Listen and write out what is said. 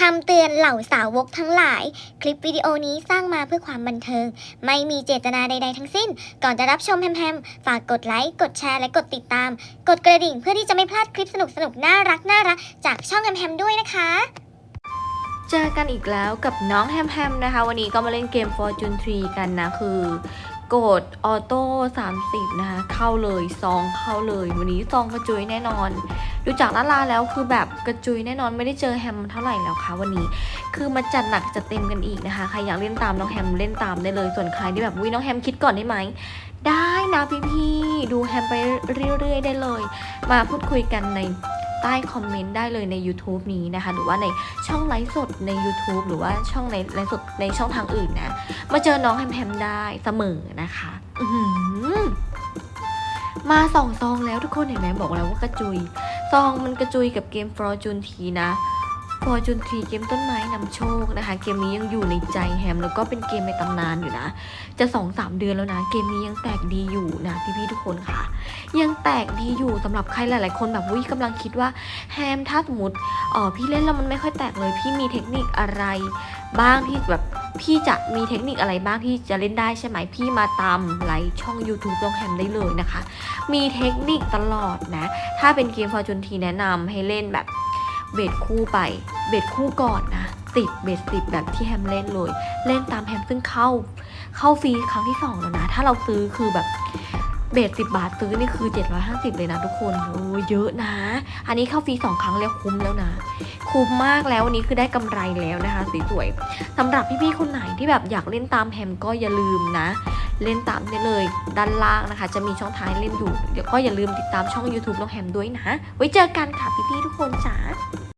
คำเตือนเหล่าสาวกทั้งหลาย คลิปวิดีโอนี้สร้างมาเพื่อความบันเทิง ไม่มีเจตนาใด ๆ ทั้งสิ้น ก่อนจะรับชมแฮมๆ ฝากกดไลค์ กดแชร์ และกดติดตาม กดกระดิ่งเพื่อที่จะไม่พลาดคลิปสนุกๆ น่ารักน่ารักจากช่องแฮมๆ ด้วยนะคะ เจอกันอีกแล้วกับน้องแฮมแฮมนะคะ วันนี้ก็มาเล่นเกม Fortune 3กันนะคือ กดออโต้30 นะคะ เข้าเลยซองเข้าเลย วันนี้ซองกระจุยแน่นอน ดูจากล่าลาแล้วคือแบบกระจุยแน่นอนไม่ได้เจอแฮมเท่าไหร่แล้วค่ะวันนี้ คือมาจัดหนักจัดเต็มกันอีกนะคะ ใครอยากเล่นตามน้องแฮมเล่นตามได้เลย ส่วนใครที่แบบวิน้องแฮมคิดก่อนได้ไหม ได้นะพี่ๆ ดูแฮมไปเรื่อยๆได้เลย มาพูดคุยกันใน ใต้คอมเมนต์ได้เลยใน YouTube นี้นะคะ หรือว่าในช่องไลฟ์สดใน YouTube หรือว่าช่องในไลฟ์สดในช่องทางอื่นนะ มาเจอน้องแฮมแฮมได้เสมอนะคะมาสองซองแล้วทุกคนเห็นไหมบอกแล้วว่ากระจุย ซองมันกระจุยกับเกม Fortune ทีนะ Fortune ทีเกมต้นไม้นำโชคนะคะ เกมนี้ยังอยู่ในใจแฮม แล้วก็เป็นเกมในตำนานอยู่นะ จะ2อสเดือนแล้วนะ เกมนี้ยังแตกดีอยู่นะพี่ๆทุกคนค่ะ ยังแตกดีอยู่สำหรับใครหลายๆคนแบบวิกำลังคิดว่าแฮมถ้าสมมติเออพี่เล่นแล้วมันไม่ค่อยแตกเลย พี่มีเทคนิคอะไร บ้างที่แบบพี่จะมีเทคนิคอะไรบ้างที่จะเล่นได้ใช่ไหมพี่มาตามไลค์ช่อง YouTube น้องแฮมได้เลยนะคะ มีเทคนิคตลอดนะ ถ้าเป็นเกมฟอร์จูนทีแนะนำให้เล่นแบบ เบสคู่ไป เบสคู่ก่อนนะ ติดเบสติดแบบที่แฮมเล่นเลย เล่นตามแฮมซึ่งเข้า เข้าฟรีครั้งที่สองแล้วนะ ถ้าเราซื้อคือแบบ เบสสิบบาทซื้อนี่คือ 750 เลยนะทุกคนโอ้เยอะนะ อันนี้เข้าฟรีสองครั้งแล้วคุ้มแล้วนะ คุ้มมากแล้ววันนี้คือได้กำไรแล้วนะคะสวยๆสำหรับพี่ๆคนไหนที่แบบอยากเล่นตามแฮมก็อย่าลืมนะ เล่นตามได้เลยด้านล่างนะคะ จะมีช่องท้ายเล่นอยู่เดี๋ยวก็อย่าลืมติดตามช่อง YouTube น้องแฮมด้วยนะ ไว้เจอกันค่ะพี่ๆทุกคนจ้า